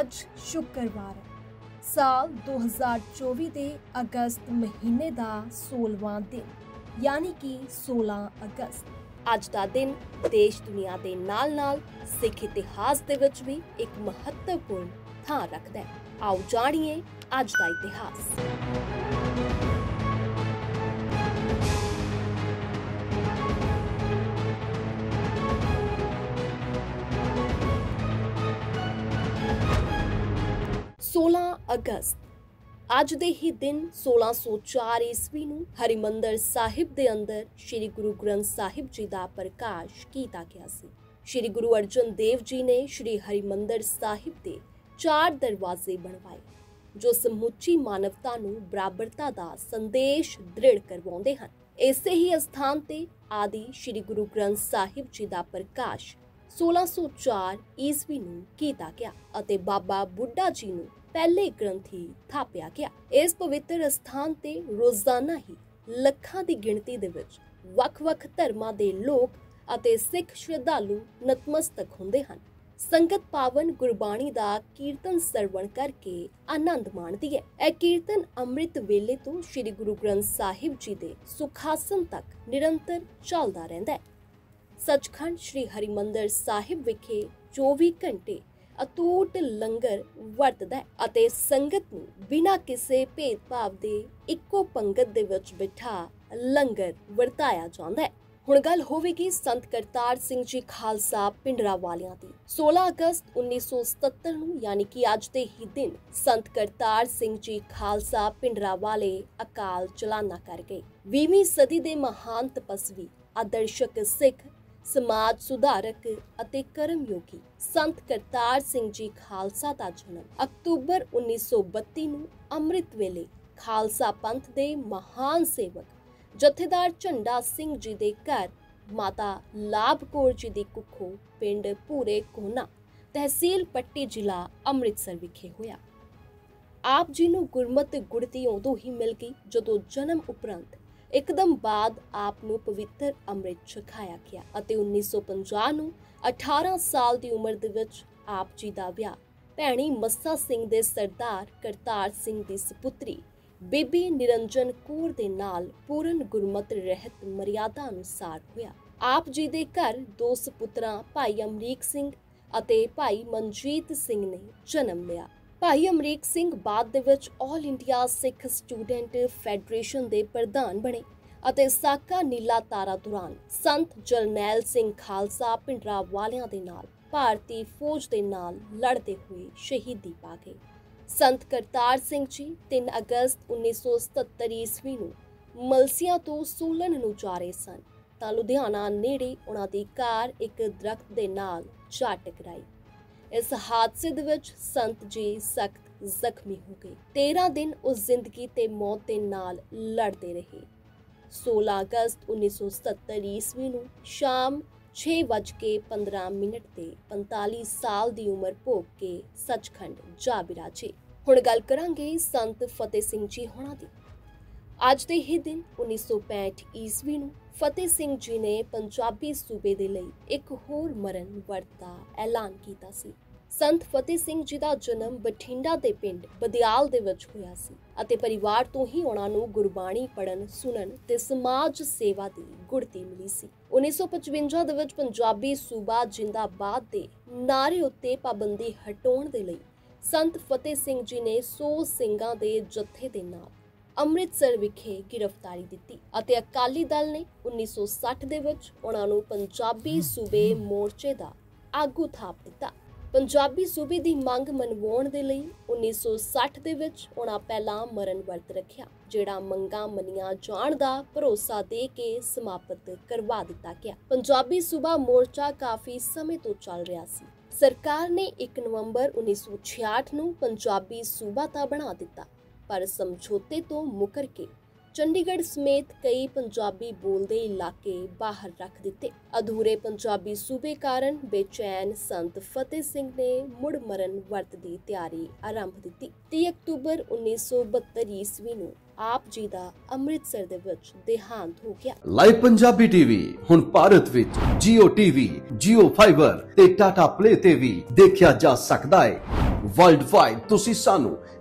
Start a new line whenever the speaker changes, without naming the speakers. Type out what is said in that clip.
ਅੱਜ ਸ਼ੁੱਕਰਵਾਰ ਹੈ। ਸਾਲ 2024 ਦੇ ਅਗਸਤ ਮਹੀਨੇ ਦਾ 16ਵਾਂ ਦਿਨ, ਯਾਨੀ ਕਿ 16 ਅਗਸਤ। ਅੱਜ ਦਾ ਦਿਨ ਦੇਸ਼ ਦੁਨੀਆ ਦੇ ਨਾਲ-ਨਾਲ ਸਿੱਖ ਇਤਿਹਾਸ ਦੇ ਵਿੱਚ ਵੀ ਇੱਕ ਮਹੱਤਵਪੂਰਨ ਥਾਂ ਰੱਖਦਾ ਹੈ। ਆਓ ਜਾਣੀਏ ਅੱਜ ਦਾ ਇਤਿਹਾਸ। ਅਗਸਤ। ਅੱਜ ਦੇ ਹੀ ਦਿਨ 1604 ਈਸਵੀ ਨੂੰ ਹਰਿਮੰਦਰ ਸਾਹਿਬ ਦੇ ਅੰਦਰ ਸ੍ਰੀ ਗੁਰੂ ਗ੍ਰੰਥ ਸਾਹਿਬ ਜੀ ਦਾ ਪ੍ਰਕਾਸ਼ ਕੀਤਾ ਗਿਆ ਸੀ। ਸ੍ਰੀ ਗੁਰੂ ਅਰਜਨ ਦੇਵ ਜੀ ਨੇ ਸ੍ਰੀ ਹਰਿਮੰਦਰ ਸਾਹਿਬ ਦੇ ਚਾਰ ਦਰਵਾਜ਼ੇ ਬਣਵਾਏ, ਜੋ ਸਮੁੱਚੀ ਮਾਨਵਤਾ ਨੂੰ ਬਰਾਬਰਤਾ ਦਾ ਸੰਦੇਸ਼ ਦ੍ਰਿੜ ਕਰਵਾਉਂਦੇ ਹਨ। ਇਸੇ ਹੀ ਅਸਥਾਨ ਤੇ ਆਦਿ ਸ੍ਰੀ ਗੁਰੂ ਗ੍ਰੰਥ ਸਾਹਿਬ ਜੀ ਦਾ ਪ੍ਰਕਾਸ਼ 1604 ਈਸਵੀ ਨੂੰ ਕੀਤਾ ਗਿਆ ਅਤੇ ਬਾਬਾ ਬੁੱਢਾ ਜੀ ਨੂੰ ਪਹਿਲੇ ਗ੍ਰੰਥੀ ਥਾਪਿਆ ਗਿਆ। ਇਸ ਪਵਿੱਤਰ ਅਸਥਾਨ ਤੇ ਰੋਜ਼ਾਨਾ ਹੀ ਲੱਖਾਂ ਦੀ ਗਿਣਤੀ ਦੇ ਵਿੱਚ ਵੱਖ-ਵੱਖ ਧਰਮਾਂ ਦੇ ਲੋਕ ਅਤੇ ਸਿੱਖ ਸ਼ਰਧਾਲੂ ਨਤਮਸਤਕ ਹੁੰਦੇ ਹਨ। ਸੰਗਤ ਪਾਵਨ ਗੁਰਬਾਣੀ ਦਾ ਕੀਰਤਨ ਸਰਵਣ ਕਰਕੇ ਆਨੰਦ ਮਾਣਦੀ ਹੈ। ਇਹ ਕੀਰਤਨ ਅੰਮ੍ਰਿਤ ਵੇਲੇ ਤੋਂ ਸ੍ਰੀ ਗੁਰੂ ਗ੍ਰੰਥ ਸਾਹਿਬ ਜੀ ਦੇ ਸੁਖਾਸਨ ਤੱਕ ਨਿਰੰਤਰ ਚੱਲਦਾ ਰਹਿੰਦਾ ਹੈ। ਸੱਚਖੰਡ ਸ੍ਰੀ ਹਰਿਮੰਦਰ ਸਾਹਿਬ ਵਿਖੇ 24 ਘੰਟੇ ਅਤੂਟ ਲੰਗਰ ਵਰਤਦਾ ਹੈ ਅਤੇ ਸੰਗਤ ਨੂੰ ਬਿਨਾਂ ਕਿਸੇ ਭੇਦਭਾਵ ਦੇ ਇੱਕੋ ਪੰਗਤ ਦੇ ਵਿੱਚ ਬਿਠਾ ਲੰਗਰ ਵਰਤਾਇਆ ਜਾਂਦਾ ਹੈ। ਹੁਣ ਗੱਲ ਹੋਵੇਗੀ ਸੰਤ ਕਰਤਾਰ ਸਿੰਘ ਜੀ ਖਾਲਸਾ ਪਿੰਡਰਾ ਵਾਲਿਆਂ ਦੀ। 16 ਅਗਸਤ 1977 ਨੂੰ ਯਾਨੀ ਕਿ ਅੱਜ ਦੇ ਹੀ ਦਿਨ ਸੰਤ ਕਰਤਾਰ ਸਿੰਘ ਜੀ ਖਾਲਸਾ ਪਿੰਡਰਾ ਵਾਲੇ ਅਕਾਲ ਚਲਾਨਾ ਕਰ ਗਏ। 20ਵੀਂ ਸਦੀ ਦੇ ਮਹਾਨ ਤਪਸਵੀ ਆਦਰਸ਼ਕ ਸਿੱਖ ਸਮਾਜ ਸੁਧਾਰਕ ਅਤੇ ਕਰਮਯੋਗੀ। ਸੰਤ ਕਰਤਾਰ ਸਿੰਘ ਜੀ ਖਾਲਸਾ ਦਾ ਜਨਮ ਅਕਤੂਬਰ 1932 ਨੂੰ ਅੰਮ੍ਰਿਤ ਵੇਲੇ ਖਾਲਸਾ ਪੰਥ ਦੇ ਮਹਾਨ ਸੇਵਕ ਜਥੇਦਾਰ ਝੰਡਾ ਸਿੰਘ ਜੀ ਦੇ ਘਰ ਮਾਤਾ ਲਾਭ ਕੌਰ ਜੀ ਦੀ ਕੁੱਖੋਂ ਪਿੰਡ ਪੂਰੇ ਕੋਨਾ ਤਹਿਸੀਲ ਪੱਟੀ ਜ਼ਿਲ੍ਹਾ ਅੰਮ੍ਰਿਤਸਰ ਵਿਖੇ ਹੋਇਆ। ਆਪ ਜੀ ਨੂੰ ਗੁਰਮਤਿ ਗੁੜਤੀ ਉਦੋਂ ਹੀ ਮਿਲ ਗਈ ਜਦੋਂ ਜਨਮ ਉਪਰੰਤ ਇੱਕਦਮ ਬਾਅਦ ਆਪ ਨੂੰ ਪਵਿੱਤਰ ਅੰਮ੍ਰਿਤ ਛਕਾਇਆ ਗਿਆ ਅਤੇ 1950 ਨੂੰ 18 ਸਾਲ ਦੀ ਉਮਰ ਦੇ ਵਿੱਚ ਆਪ ਜੀ ਦਾ ਵਿਆਹ। ਭੈਣੀ ਮੱਸਾ ਸਿੰਘ ਦੇ ਸਰਦਾਰ ਕਰਤਾਰ ਸਿੰਘ ਦੀ ਸੁਪੁੱਤਰੀ ਬੀਬੀ ਨਿਰੰਜਨ ਕੌਰ ਦੇ ਨਾਲ ਪੂਰਨ ਗੁਰਮਤ ਰਹਿਤ ਮਰਿਆਦਾ ਅਨੁਸਾਰ ਹੋਇਆ। ਆਪ ਜੀ ਦੇ ਘਰ ਦੋ ਸੁਪੁੱਤਰਾਂ, ਭਾਈ ਅਮਰੀਕ ਸਿੰਘ ਅਤੇ ਭਾਈ ਮਨਜੀਤ ਸਿੰਘ ਨੇ ਜਨਮ ਲਿਆ। ਭਾਈ ਅਮਰੀਕ ਸਿੰਘ ਬਾਅਦ ਦੇ ਵਿੱਚ 올 ਇੰਡੀਆ ਸਿੱਖ ਸਟੂਡੈਂਟ ਫੈਡਰੇਸ਼ਨ ਦੇ ਪ੍ਰਧਾਨ ਬਣੇ ਅਤੇ ਸਾਕਾ ਨੀਲਾ ਤਾਰਾ ਦੌਰਾਨ ਸੰਤ ਜਰਨੈਲ ਸਿੰਘ ਖਾਲਸਾ ਪਿੰਡਰਾ ਵਾਲਿਆਂ ਦੇ ਨਾਲ ਭਾਰਤੀ ਫੌਜ ਦੇ ਨਾਲ ਲੜਦੇ ਹੋਏ ਸ਼ਹੀਦੀ ਪਾ ਗਏ। ਸੰਤ ਕਰਤਾਰ ਸਿੰਘ ਜੀ 3 ਅਗਸਤ 1977 ਈਸਵੀ ਨੂੰ ਮਲਸੀਆਂ ਤੋਂ ਸੂਲਨ ਨੂੰ ਜਾ ਰਹੇ ਸਨ ਤਾਂ ਲੁਧਿਆਣਾ ਨੇੜੇ ਉਹਨਾਂ ਦੀ ਕਾਰ ਇੱਕ ਦਰਖਤ ਦੇ ਨਾਲ ਜਾ ਟਕਰਾਈ ਇਸ ਹਾਦਸੇ ਦੇ ਵਿੱਚ ਸੰਤ ਜੀ ਸਖਤ ਜ਼ਖਮੀ ਹੋ ਗਏ। 13 ਦਿਨ ਉਸ ਜ਼ਿੰਦਗੀ ਤੇ ਮੌਤ ਦੇ ਨਾਲ ਲੜਦੇ ਰਹੇ। 16 ਅਗਸਤ 1977 ਈਸਵੀ ਨੂੰ ਸ਼ਾਮ 6:15 ਮਿੰਟ ਤੇ 45 ਸਾਲ ਦੀ ਉਮਰ ਭੋਗ ਕੇ ਸੱਚਖੰਡ ਜਾ ਬਿਰਾਜੇ। ਹੁਣ ਗੱਲ ਕਰਾਂਗੇ ਸੰਤ ਫਤਿਹ ਸਿੰਘ ਜੀ ਹੋਣਾ ਦੀ। ਅੱਜ ਦੇ ਹੀ ਦਿਨ 1965 ਈਸਵੀ ਨੂੰ ਫਤਿਹ ਸਿੰਘ ਜੀ ਨੇ ਪੰਜਾਬੀ ਸੂਬੇ ਦੇ ਲਈ ਇੱਕ ਹੋਰ ਮਰਨ ਵਰਤ ਦਾ ਐਲਾਨ ਕੀਤਾ ਸੀ। ਸੰਤ ਫਤਿਹ ਸਿੰਘ ਜੀ ਦਾ ਜਨਮ ਬਠਿੰਡਾ ਦੇ ਪਿੰਡ ਬਦਿਆਲ ਦੇ ਵਿੱਚ ਹੋਇਆ ਸੀ ਅਤੇ ਪਰਿਵਾਰ ਤੋਂ ਹੀ ਉਹਨਾਂ ਨੂੰ ਗੁਰਬਾਣੀ ਪੜਨ ਸੁਣਨ ਤੇ ਸਮਾਜ ਸੇਵਾ ਦੀ ਗੁੜਤੀ ਮਿਲੀ ਸੀ। 1955 ਦੇ ਵਿੱਚ ਪੰਜਾਬੀ ਸੂਬਾ ਜਿੰਦਾਬਾਦ ਦੇ ਨਾਰੇ ਉੱਤੇ ਪਾਬੰਦੀ ਹਟਾਉਣ ਦੇ ਲਈ ਸੰਤ ਫਤਿਹ ਸਿੰਘ ਜੀ ਨੇ 100 ਸਿੰਘਾਂ ਦੇ ਜਥੇ ਦੇ ਨਾਲ ਅੰਮ੍ਰਿਤਸਰ ਵਿਖੇ ਗ੍ਰਿਫਤਾਰੀ ਦਿੱਤੀ ਅਤੇ ਅਕਾਲੀ ਦਲ ਨੇ 1960 ਦੇ ਵਿੱਚ ਉਹਨਾਂ ਨੂੰ ਪੰਜਾਬੀ ਸੂਬੇ ਮੋਰਚੇ ਦਾ ਆਗੂ ਥਾਪ ਦਿੱਤਾ। ਪੰਜਾਬੀ ਸੂਬੇ ਦੀ ਮੰਗ ਮਨਵਾਉਣ ਦੇ ਲਈ 1960 ਦੇ ਵਿੱਚ ਉਹਨਾਂ ਪਹਿਲਾਂ ਮਰਨ ਵਰਤ ਰੱਖਿਆ, ਜਿਹੜਾ ਮੰਗਾਂ ਮੰਨੀਆਂ ਜਾਣ ਦਾ ਭਰੋਸਾ ਦੇ ਕੇ ਸਮਾਪਤ ਕਰਵਾ ਦਿੱਤਾ ਗਿਆ। ਪੰਜਾਬੀ ਸੂਬਾ ਮੋਰਚਾ ਕਾਫੀ ਸਮੇਂ ਤੋਂ ਚੱਲ ਰਿਹਾ ਸੀ। ਸਰਕਾਰ ਨੇ 1 ਨਵੰਬਰ 1966 ਨੂੰ ਪੰਜਾਬੀ ਸੂਬਾ ਤਾਂ ਬਣਾ ਦਿੱਤਾ ਪਰ ਸਮਝੌਤੇ ਤੋਂ ਮੁਕਰ ਕੇ ਚੰਡੀਗੜ੍ਹ ਸਮੇਤ ਕਈ ਪੰਜਾਬੀ ਬੋਲਦੇ ਇਲਾਕੇ ਬਾਹਰ ਰੱਖ ਦਿੱਤੇ। ਅਧੂਰੇ ਪੰਜਾਬੀ ਸੂਬੇ ਕਾਰਨ ਬੇਚੈਨ ਸੰਤ ਫਤਿਹ ਸਿੰਘ ਨੇ ਮੁੜ ਮਰਨ ਵਰਤ ਦੀ ਤਿਆਰੀ ਆਰੰਭ ਦਿੱਤੀ। 30 ਅਕਤੂਬਰ 1972 ਈਸਵੀ ਨੂੰ ਆਪ ਜੀ ਦਾ ਅੰਮ੍ਰਿਤਸਰ ਦੇ ਵਿੱਚ ਦੇਹਾਂਤ ਹੋ ਗਿਆ।
ਲਾਈਵ ਪੰਜਾਬੀ ਟੀਵੀ ਹੁਣ ਭਾਰਤ ਵਿੱਚ Jio TV, Jio Fiber ਤੇ Tata Play ਤੇ ਵੀ ਦੇਖਿਆ ਜਾ ਸਕਦਾ ਹੈ। ਵਰਲਡ ਵਾਈਡ ਤੁਸੀਂ ਸਾਨੂੰ